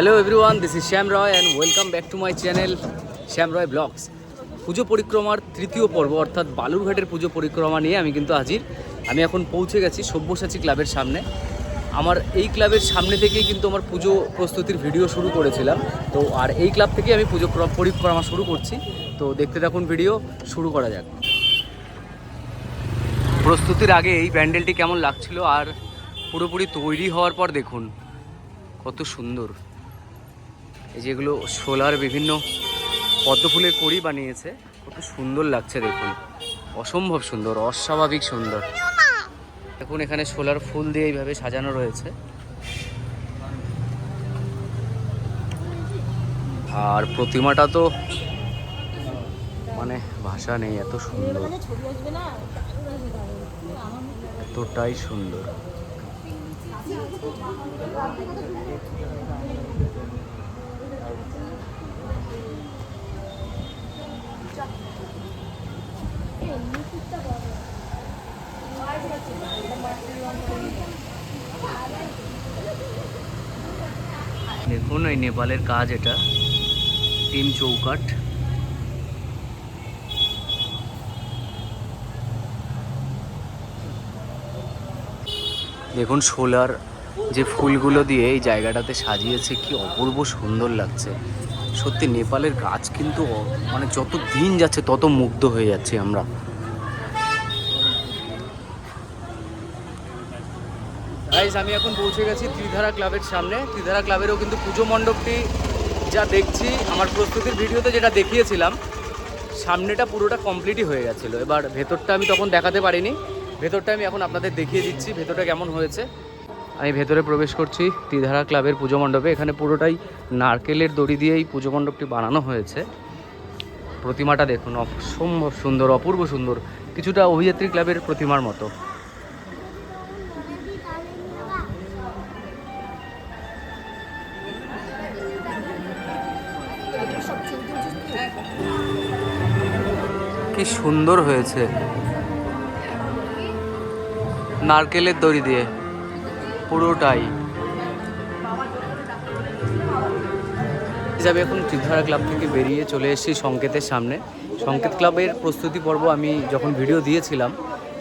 Hello everyone this is Shyam Roy and welcome back to my channel Shyam Roy vlogs puja পরিক্রমার তৃতীয় পর্ব, অর্থাৎ বালুরঘাটের পুজো পরিক্রমা নিয়ে আমি কিন্তু হাজির। আমি এখন পৌঁছে গেছি সব্যসাচী ক্লাবের সামনে। আমার এই ক্লাবের সামনে থেকেই কিন্তু আমার পুজো প্রস্তুতির ভিডিও শুরু করেছিলাম। তো আর এই ক্লাব থেকেই আমি পুজো পরিক্রমা শুরু করছি। তো দেখতে থাকুন ভিডিও, শুরু করা যাক। প্রস্তুতির আগে এই প্যান্ডেলটি কেমন লাগছিল আর পুরোপুরি তৈরি হওয়ার পর দেখুন। কত সুন্দর। এই যেগুলো সোলার বিভিন্ন পদ্ম ফুলের কড়ি বানিয়েছে। কত সুন্দর লাগছে দেখুন। অসম্ভব সুন্দর, অস্বাভাবিক সুন্দর। দেখুন এখানে সোলার ফুল দিয়ে এইভাবে সাজানো রয়েছে। আর প্রতিমাটা তো মানে ভাষা নেই, এত সুন্দর। এতটাই সুন্দর। দেখুন এই নেপালের কাজ এটা। তিন চৌকাঠ। দেখুন, সোলার যে ফুলগুলো দিয়ে এই জায়গাটাতে সাজিয়েছে, কি অপূর্ব সুন্দর লাগছে। সত্যি, নেপালের গাছ কিন্তু মানে যত দিন যাচ্ছে, তত মুগ্ধ হয়ে যাচ্ছে আমরা। গাইজ আমি এখন পৌঁছে গেছি ত্রিধারা ক্লাবের সামনে। ত্রিধারা ক্লাবেরও কিন্তু পুজো মণ্ডপটি যা দেখছি, আমার প্রস্তুতির ভিডিওতে যেটা দেখিয়েছিলাম, সামনেটা পুরোটা কমপ্লিটই হয়ে গেছিল। এবার ভেতরটা আমি তখন দেখাতে পারিনি। ভেতরটা আমি এখন আপনাদের দেখিয়ে দিচ্ছি, ভেতরটা কেমন হয়েছে। আমি ভেতরে প্রবেশ করছি ত্রিধারা ক্লাবের পুজো মণ্ডপে। এখানে পুরোটাই নারকেলের দড়ি দিয়েই পুজো মণ্ডপটি বানানো হয়েছে। প্রতিমাটা দেখুন, অসম্ভব সুন্দর, অপূর্ব সুন্দর। কিছুটা অভিযাত্রী ক্লাবের প্রতিমার মতো। কি সুন্দর হয়েছে। নারকেলের দড়ি দিয়ে। পুরোটাই। যাবে এখন ত্রিধারা ক্লাব থেকে বেরিয়ে চলে এসেছি সংকেতের সামনে। সংকেত ক্লাবের প্রস্তুতি পর্ব আমি যখন ভিডিও দিয়েছিলাম,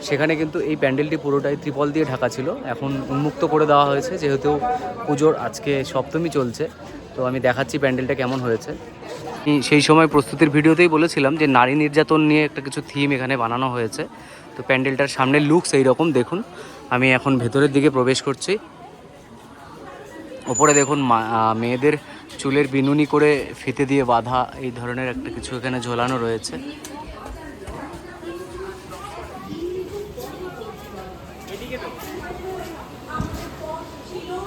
সেখানে কিন্তু এই প্যান্ডেলটি পুরোটাই ত্রিপল দিয়ে ঢাকা ছিল। এখন উন্মুক্ত করে দেওয়া হয়েছে, যেহেতু পুজোর আজকে সপ্তমী চলছে। তো আমি দেখাচ্ছি প্যান্ডেলটা কেমন হয়েছে। সেই সময় প্রস্তুতির ভিডিওতেই বলেছিলাম যে নারী নির্যাতন নিয়ে একটা কিছু থিম এখানে বানানো হয়েছে। তো প্যান্ডেলটার সামনের লুকস এই রকম দেখুন। আমি এখন ভেতরের দিকে প্রবেশ করছি। ওপরে দেখুন মেয়েদের চুলের বিনুনি করে ফিতে দিয়ে বাঁধা এই ধরনের একটা কিছু এখানে ঝোলানো রয়েছে।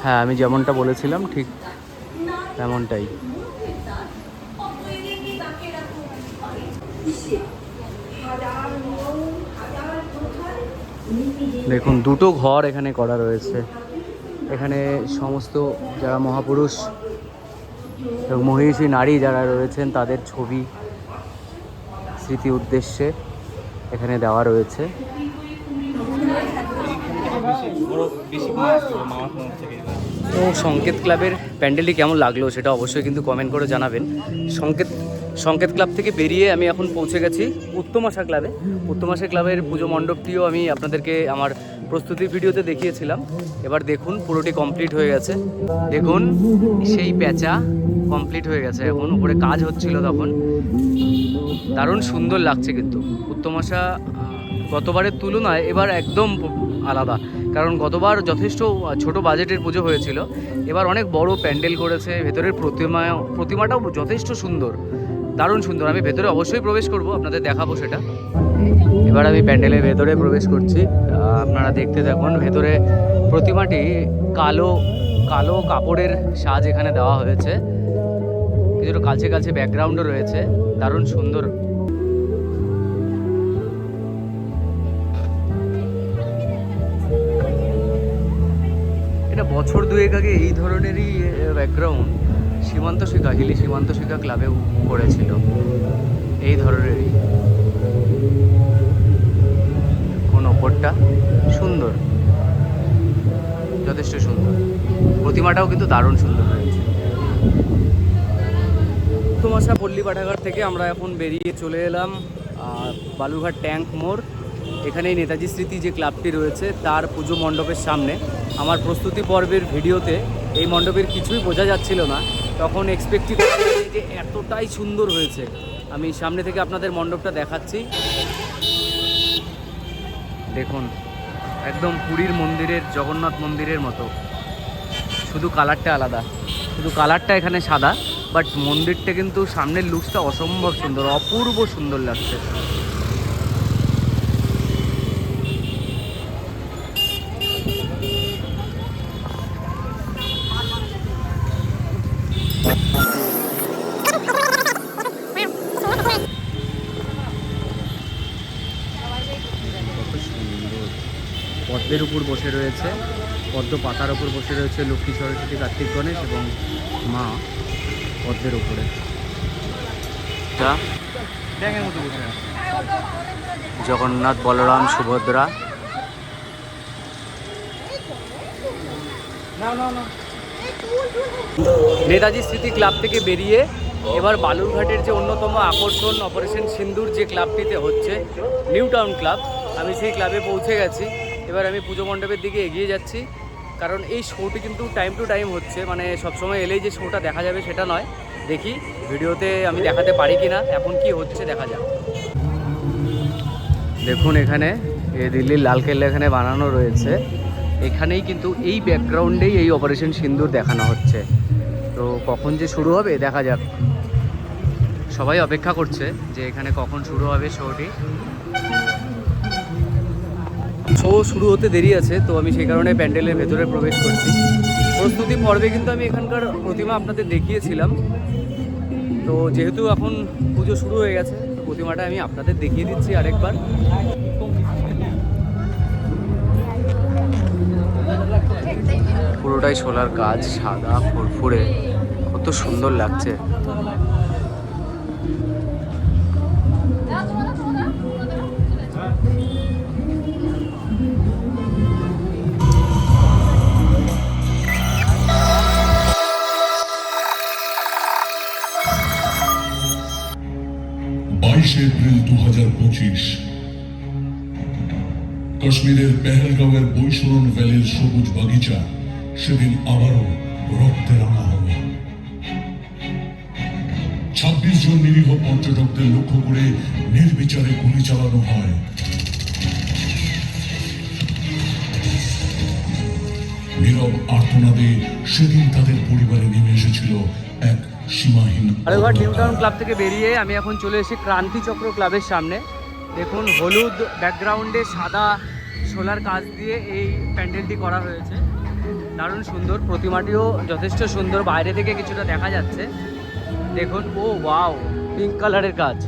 হ্যাঁ আমি যেমনটা বলেছিলাম, ঠিক তেমনটাই। দেখুন, দুটো ঘর এখানে করা রয়েছে। এখানে সমস্ত যারা মহাপুরুষ এবং মহিষী, নারী যারা রয়েছেন, তাদের ছবি স্মৃতি উদ্দেশ্যে এখানে দেওয়া রয়েছে। তো সংকেত ক্লাবের প্যান্ডেলটি কেমন লাগল সেটা অবশ্যই কিন্তু কমেন্ট করে জানাবেন। সংকেত সংকেত ক্লাব থেকে বেরিয়ে আমি এখন পৌঁছে গেছি উত্তমাশা ক্লাবে। উত্তমাশা ক্লাবের পুজো মণ্ডপটিও আমি আপনাদেরকে আমার প্রস্তুতির ভিডিওতে দেখিয়েছিলাম। এবার দেখুন, পুরোটি কমপ্লিট হয়ে গেছে। দেখুন, সেই প্যাঁচা কমপ্লিট হয়ে গেছে এখন, উপরে কাজ হচ্ছিল তখন। দারুণ সুন্দর লাগছে কিন্তু। উত্তমাশা গতবারের তুলনায় এবার একদম আলাদা। কারণ গতবার যথেষ্ট ছোট বাজেটের পুজো হয়েছিল। এবার অনেক বড় প্যান্ডেল করেছে, ভেতরের প্রতিমা, প্রতিমাটাও যথেষ্ট সুন্দর। দারুণ সুন্দর। আমি ভেতরে অবশ্যই প্রবেশ করব, আপনাদের দেখাবো সেটা। এবার আমি প্যান্ডেলের ভেতরে প্রবেশ করছি। আপনারা দেখতে থাকুন, ভেতরে প্রতিমাটি কালো কালো কাপড়ের সাজ এখানে দেওয়া হয়েছে। কিছুটা কাছে কাছে ব্যাকগ্রাউন্ডও রয়েছে। দারুণ সুন্দর। এটা বছর দুয়েক আগে এই ধরনেরই ব্যাকগ্রাউন্ড। সীমান্ত শিখা, হিলি সীমান্ত শিখা ক্লাবেও করেছিল এই ধরনেরই কোন ওপরটা সুন্দর। যথেষ্ট সুন্দর। প্রতিমাটাও কিন্তু দারুণ সুন্দর হয়েছে। তোমাশা পল্লী পাঠাগার থেকে আমরা এখন বেরিয়ে চলে এলাম বালুঘাট ট্যাঙ্ক মোড়। এখানেই নেতাজি স্মৃতি যে ক্লাবটি রয়েছে, তার পুজো মণ্ডপের সামনে। আমার প্রস্তুতি পর্বের ভিডিওতে এই মণ্ডপের কিছুই বোঝা যাচ্ছিল না। তখন এক্সপেক্টই যে এতটাই সুন্দর হয়েছে। আমি সামনে থেকে আপনাদের মণ্ডপটা দেখাচ্ছি। দেখুন, একদম পুরীর মন্দিরের, জগন্নাথ মন্দিরের মতো। শুধু কালারটা আলাদা। শুধু কালারটা এখানে সাদা বাট মন্দিরটা কিন্তু সামনের লুকসটা অসম্ভব সুন্দর, অপূর্ব সুন্দর লাগছে। পদ্মের উপর বসে রয়েছে, পদ্ম পাতার উপর বসে রয়েছে লক্ষ্মী সরস্বতী, কার্তিক গণেশ এবং মা পদ্মের উপরে। জগন্নাথ বলরাম, সুভদ্রা। নেতাজি স্মৃতি ক্লাব থেকে বেরিয়ে এবার বালুরঘাটের যে অন্যতম আকর্ষণ অপারেশন সিন্দুর যে ক্লাবটিতে হচ্ছে, নিউ টাউন ক্লাব, আমি সেই ক্লাবে পৌঁছে গেছি। এবার আমি পুজো মণ্ডপের দিকে এগিয়ে যাচ্ছি। কারণ এই শোটি কিন্তু টাইম টু টাইম হচ্ছে। মানে সবসময় এলেই যে শোটা দেখা যাবে সেটা নয়। দেখি ভিডিওতে আমি দেখাতে পারি কি না এখন কি হচ্ছে দেখা যাক। দেখুন এখানে এ দিল্লির লালকেল্লা এখানে বানানো রয়েছে। এখানেই কিন্তু এই ব্যাকগ্রাউন্ডেই এই অপারেশন সিন্দুর দেখানো হচ্ছে। তো কখন যে শুরু হবে, দেখা যাক। সবাই অপেক্ষা করছে যে এখানে কখন শুরু হবে শোটি শো শুরু হতে দেরি আছে, তো আমি সেই কারণে প্যান্ডেলের ভেতরে প্রবেশ করছি। প্রস্তুতি পর্বে কিন্তু আমি এখানকার প্রতিমা আপনাদের দেখিয়েছিলাম। তো যেহেতু এখন পুজো শুরু হয়ে গেছে প্রতিমাটা আমি আপনাদের দেখিয়ে দিচ্ছি আরেকবার। পুরোটাই সোলার কাজ, সাদা, ফুরফুরে। কত সুন্দর লাগছে। বাইশে এপ্রিল দু হাজার পঁচিশ। কাশ্মীরের পেহেলগাঁওয়ের বৈশরণ ভ্যালির সবুজ বাগিচা সেদিন আবারও রক্তে রাঙা হবে ছাব্বিশ জন নিরীহ পর্যটকদের লক্ষ্য করে নির্বিচারে গুলি চালানো হয়। নীরব আর্তনাদে সেদিন তাদের পরিবারে নেমে এসেছিল এক সীমাহীন আরেকবার নিউ টাউন ক্লাব থেকে বেরিয়ে আমি এখন চলে এসেছি ক্রান্তি চক্র ক্লাবের সামনে। দেখুন হলুদ ব্যাকগ্রাউন্ডে সাদা সোলার কাজ দিয়ে এই প্যান্ডেলটি করা হয়েছে। দারুণ সুন্দর প্রতিমাটিও যথেষ্ট সুন্দর। বাইরে থেকে কিছুটা দেখা যাচ্ছে। দেখুন ও ওয়াও পিঙ্ক কালারের কাজ।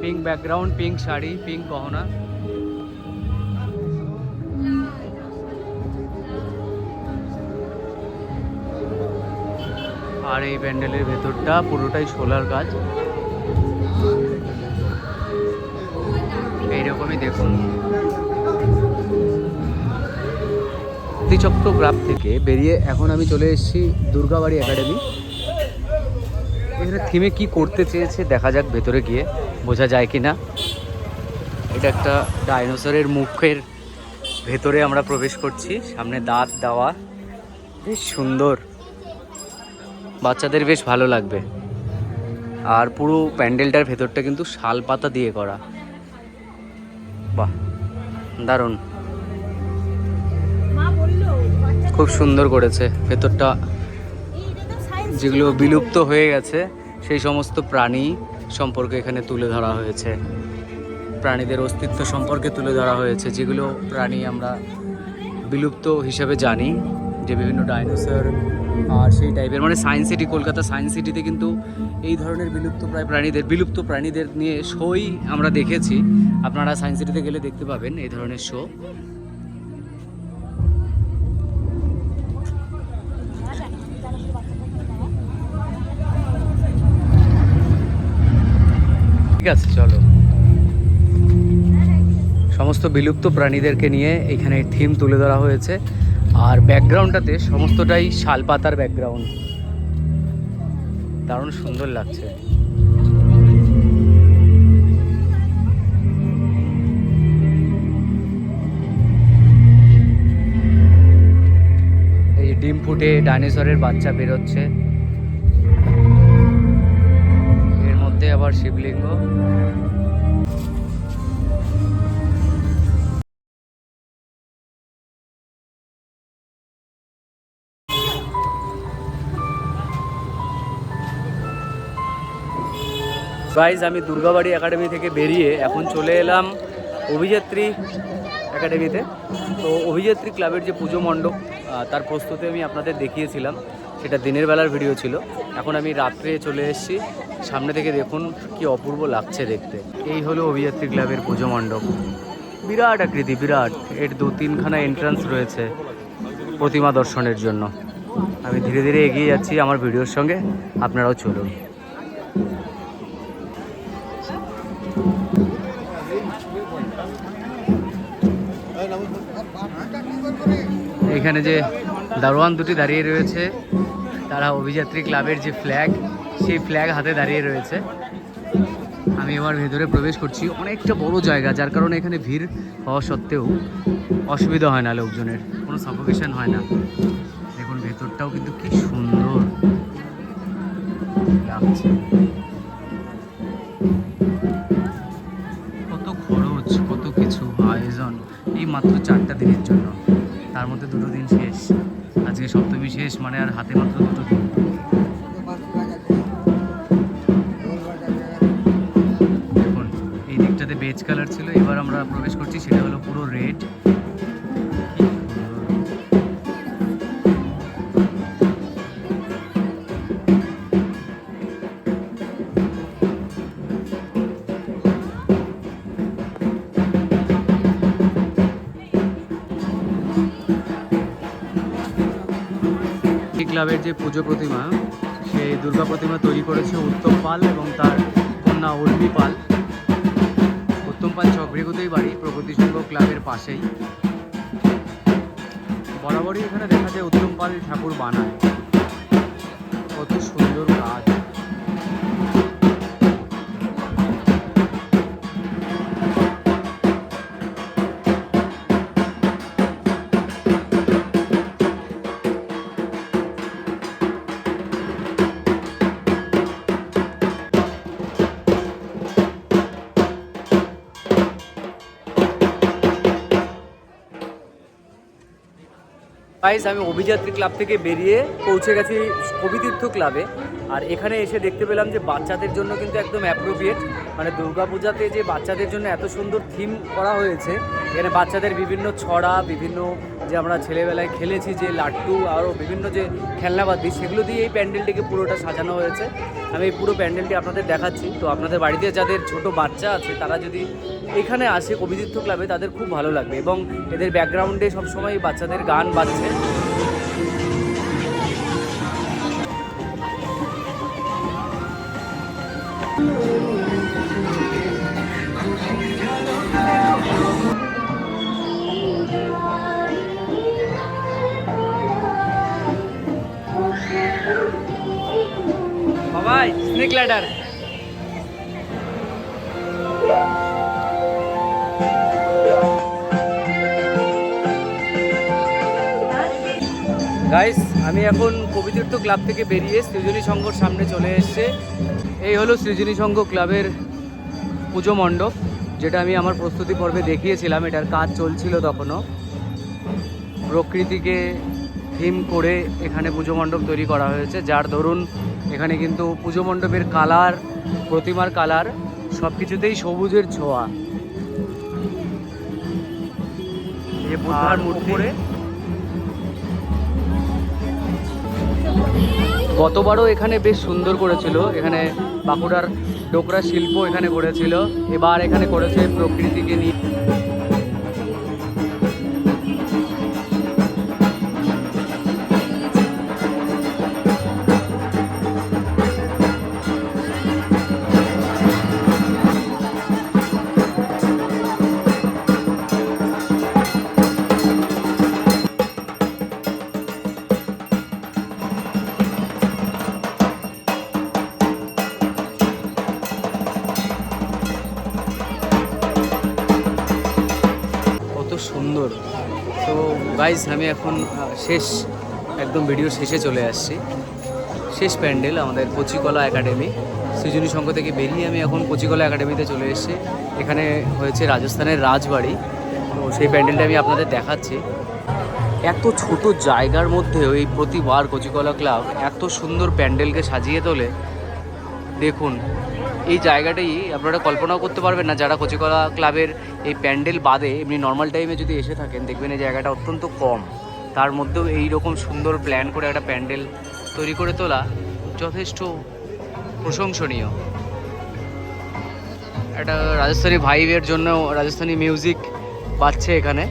Pink background pink sari pink গহনা। আর এই প্যান্ডেলের ভেতরটা পুরোটাই সোলার কাজ এইরকমই দেখুন। চক্রগ্রাম থেকে বেরিয়ে এখন আমি চলে এসেছি দুর্গাবাড়ি একাডেমি। এখানে থিমে কি করতে চেয়েছে দেখা যাক ভেতরে গিয়ে, বোঝা যায় কি না এটা একটা ডাইনোসরের মুখের ভেতরে আমরা প্রবেশ করছি, সামনে দাঁত দেওয়া। বেশ সুন্দর। বাচ্চাদের বেশ ভালো লাগবে। আর পুরো প্যান্ডেলটার ভেতরটা কিন্তু শাল পাতা দিয়ে করা। বাহ, দারুণ। খুব সুন্দর করেছে। ভেতরটা যেগুলো বিলুপ্ত হয়ে গেছে, সেই সমস্ত প্রাণী সম্পর্কে এখানে তুলে ধরা হয়েছে। প্রাণীদের অস্তিত্ব সম্পর্কে তুলে ধরা হয়েছে, যেগুলো প্রাণী আমরা বিলুপ্ত হিসাবে জানি। যে বিভিন্ন ডাইনোসর আর সেই টাইপের মানে সায়েন্স সিটি কলকাতা সায়েন্স সিটিতে কিন্তু এই ধরনের বিলুপ্ত প্রায় প্রাণীদের, বিলুপ্ত প্রাণীদের নিয়ে শোই আমরা দেখেছি। আপনারা সায়েন্স সিটিতে গেলে দেখতে পাবেন এই ধরনের শো ঠিক আছে, চলো। সমস্ত বিলুপ্ত প্রাণীদেরকে নিয়ে এখানে থিম তুলে ধরা হয়েছে। আর ব্যাকগ্রাউন্ডটাতে সমস্তটাই শালপাতার ব্যাকগ্রাউন্ড দারুণ সুন্দর লাগছে। এই ডিম ফুটে ডাইনোসরের বাচ্চা বেরোচ্ছে। এর মধ্যে আবার শিবলিঙ্গ। গাইজ আমি দুর্গাবাড়ি একাডেমি থেকে বেরিয়ে এখন চলে এলাম অভিযাত্রী একাডেমিতে তো অভিযাত্রী ক্লাবের যে পুজো মণ্ডপ তার প্রস্তুতি আমি আপনাদের দেখিয়েছিলাম। সেটা দিনের বেলার ভিডিও ছিল। এখন আমি রাত্রে চলে এসেছি। সামনে থেকে দেখুন কি অপূর্ব লাগছে দেখতে। এই হলো অভিযাত্রী ক্লাবের পুজো মণ্ডপ। বিরাট আকৃতি, বিরাট। এর দু তিনখানা এন্ট্রান্স রয়েছে প্রতিমা দর্শনের জন্য। আমি ধীরে ধীরে এগিয়ে যাচ্ছি আমার ভিডিওর সঙ্গে। আপনারাও চলুন। এখানে যে দারোয়ান দুটি দাঁড়িয়ে রয়েছে, তারা অভিযাত্রী ক্লাবের যে ফ্ল্যাগ সেই ফ্ল্যাগ হাতে দাঁড়িয়ে রয়েছে। আমি এবার ভেতরে প্রবেশ করছি। অনেকটা বড় জায়গা, যার কারণে এখানে ভিড় হওয়া সত্ত্বেও অসুবিধা হয় না লোকজনের, কোনো সাফোকেশন হয় না। দেখুন, ভেতরটাও কিন্তু কি সুন্দর লাগছে। কত খরচ, কত কিছু আয়োজন, এই মাত্র চারটা দিনের জন্য। দুটো দিন শেষ। আজকে সপ্তমী শেষ মানে আর হাতে মাত্র দুটো দিন। ক্লাবের যে পুজো প্রতিমা, সেই দুর্গা প্রতিমা তৈরি করেছে উত্তম পাল এবং তার কন্যা উর্মি পাল। উত্তম পাল চক্রিগতেই বাড়ি, প্রগতি সংঘ ক্লাবের পাশেই। বরাবরই এখানে দেখা যায় উত্তম পাল ঠাকুর বানায়। কত সুন্দর কাজ। গাইস আমি অভিযাত্রী ক্লাব থেকে বেরিয়ে পৌঁছে গেছি কবিতীর্থ ক্লাবে। আর এখানে এসে দেখতে পেলাম যে বাচ্চাদের জন্য কিন্তু একদম অ্যাপ্রোপ্রিয়েট মানে দুর্গাপূজাতে যে বাচ্চাদের জন্য এত সুন্দর থিম করা হয়েছে, এখানে বাচ্চাদের বিভিন্ন ছড়া, বিভিন্ন যে আমরা ছেলেবেলায় খেলেছি যে লাট্টু আরও বিভিন্ন যে খেলনাবাদি সেগুলো দিয়ে এই প্যান্ডেলটিকে পুরোটা সাজানো হয়েছে। আমি এই পুরো প্যান্ডেলটি আপনাদের দেখাচ্ছি। তো আপনাদের বাড়িতে যাদের ছোট বাচ্চা আছে, তারা যদি এখানে আসে কবিতীর্থ ক্লাবে, তাদের খুব ভালো লাগবে এবং এদের ব্যাকগ্রাউন্ডে সবসময় বাচ্চাদের গান বাজছে। বাবাই স্নেক ল্যাডার গাইস আমি এখন কবিতীর্থ ক্লাব থেকে বেরিয়ে সৃজনী সংঘর সামনে চলে এসেছে। এই হলো সৃজনী সংঘ ক্লাবের পুজো মণ্ডপ, যেটা আমি আমার প্রস্তুতি পর্বে দেখিয়েছিলাম। এটার কাজ চলছিল তখনও। প্রকৃতিকে থিম করে এখানে পুজো মণ্ডপ তৈরি করা হয়েছে, যার দরুন এখানে কিন্তু পুজো মণ্ডপের কালার প্রতিমার কালার সব কিছুতেই সবুজের ছোঁয়া। এই যে বুদ্ধার মূর্তি গতবারও এখানে বেশ সুন্দর করেছিল। এখানে বাঁকুড়ার ডোকরা শিল্প এখানে করেছিল এবার এখানে করেছে প্রকৃতিকে নিয়ে গাইজ আমি এখন শেষ, একদম ভিডিও শেষে চলে আসছি। শেষ প্যান্ডেল আমাদের কচিকলা একাডেমি। সৃজনী সংঘ থেকে বেরিয়ে আমি এখন কচিকলা একাডেমিতে চলে এসেছি। এখানে হয়েছে রাজস্থানের রাজবাড়ি। তো সেই প্যান্ডেলটা আমি আপনাদের দেখাচ্ছি। এত ছোট জায়গার মধ্যেও এই প্রতিবার কচিকলা ক্লাব এত সুন্দর প্যান্ডেলকে সাজিয়ে তোলে। দেখুন এই জায়গাটাই আপনারা কল্পনাও করতে পারবেন না, যারা কচিকলা ক্লাবের এই প্যান্ডেল বাদে এমনি নর্মাল টাইমে যদি এসে থাকেন, দেখবেন এই জায়গাটা অত্যন্ত কম। তার মধ্যেও এই রকম সুন্দর প্ল্যান করে একটা প্যান্ডেল তৈরি করে তোলা যথেষ্ট প্রশংসনীয়। একটা রাজস্থানী ভাইবের জন্য রাজস্থানী মিউজিক পাচ্ছে এখানে।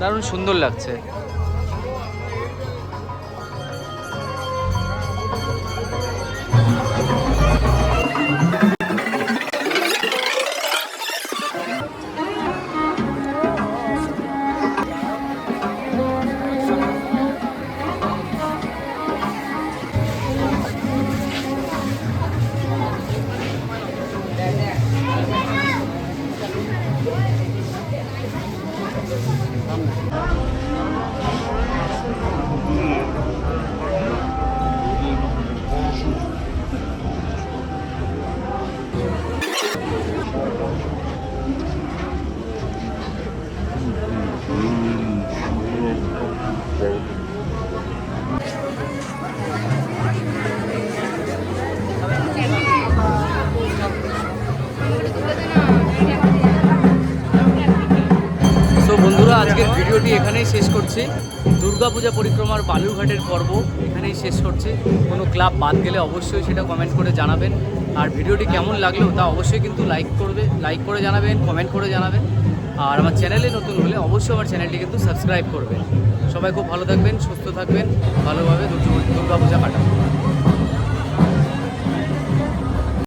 দারুণ সুন্দর লাগছে। ভিডিওটি এখানেই শেষ করছি। দুর্গাপূজা পরিক্রমার বালুরঘাটের পর্ব এখানেই শেষ করছি। কোনো ক্লাব বাদ গেলে অবশ্যই সেটা কমেন্ট করে জানাবেন। আর ভিডিওটি কেমন লাগল তা অবশ্যই কিন্তু লাইক করবে লাইক করে জানাবেন কমেন্ট করে জানাবেন। আর আমার চ্যানেলে নতুন হলে অবশ্যই আমার চ্যানেলটি কিন্তু সাবস্ক্রাইব করবেন। সবাই খুব ভালো থাকবেন, সুস্থ থাকবেন, ভালোভাবে দুর্গা- দুর্গাপূজা কাটান।